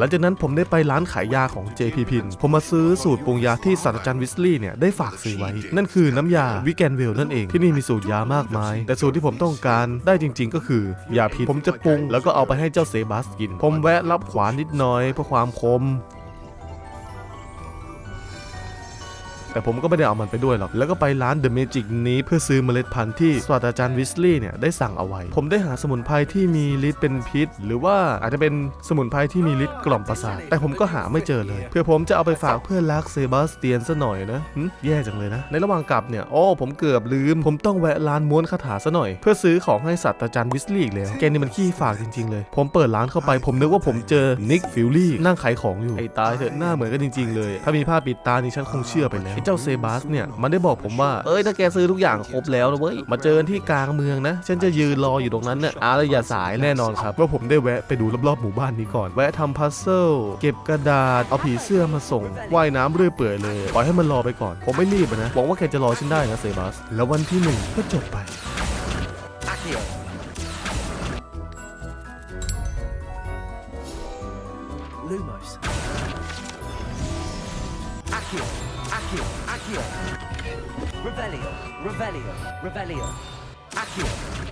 หลังจากนั้นผมได้ไปร้านขายยาของ JP พินผมมาซื้อสูตรปรุงยาที่ศาสตราจารย์วิสลีย์เนี่ยได้ฝากซื้อไว้ นั่นคือน้ำยาวิแกนเวลนั่นเองที่นี่มีสูตรยามากมาย แต่สูตรที่ผมต้องการได้จริง ๆ ก็คือยาพิษผมจะปรุง แล้วก็เอาไปให้เจ้าเซบาสกิน ผมแวะรับขวานนิดหน่อยเพื่อความคม แต่ผมก็ไม่ได้เอามันไปด้วยหรอก แล้วก็ไปร้าน The Magic นี้เพื่อซื้อเมล็ดพันธุ์ที่ศาสตราจารย์วิสลีย์เนี่ยได้สั่งเอาไว้ ผมได้หาสมุนไพรที่มีฤทธิ์เป็นพิษ หรือว่าอาจจะเป็นสมุนไพรที่มีฤทธิ์กล่อมประสาท แต่ผมก็หาไม่เจอเลย เพื่อผมจะเอาไปฝากเพื่อนรักเซบาสเตียนซะหน่อยนะหึแย่จังเลยนะ ในระหว่างกลับเนี่ยโอ้ผมเกือบลืม ผมต้องแวะร้านม้วนคาถาซะหน่อย เพื่อซื้อของให้ศาสตราจารย์วิสลีย์อีกแล้วแกนี่มันขี้ฝากจริงๆเลย ผมเปิดร้านเข้าไปผมนึกว่าผมเจอนิกฟิลลี่นั่งขายของอยู่ไอ้ตายเถอะหน้าเหมือนกันจริงๆเลย ถ้ามีผ้าปิดตานี่ฉันคงเชื่อไปแล้วอ้เจ้าเซบาสเนี่ยมันได้บอกผมว่าเอ้ยถ้าแกซื้อทุกอย่างครบแล้วนะเว้ยมาเจอกันที่กลางเมืองนะฉันจะยืนรออยู่ตรงนั้นเนี่ยอาแล้วอย่าสายแน่นอนครับว่าผมได้แวะไปดูรอบๆหมู่บ้านนี้ก่อนแวะทำพัซเซิลเก็บกระดาษเอาผีเสื้อมาส่งว่ายน้ำเรื่อยเปื่อยเลยปล่อยให้มันรอไปก่อน ผมไม่รีบอะนะหวังว่าแกจะรอฉันได้นะเซบาสแล้ววันที่หนึ่งก็จบไป Accio. Lumos. Accio. Accio. Accio. Revelio. Revelio. Revelio. Accio.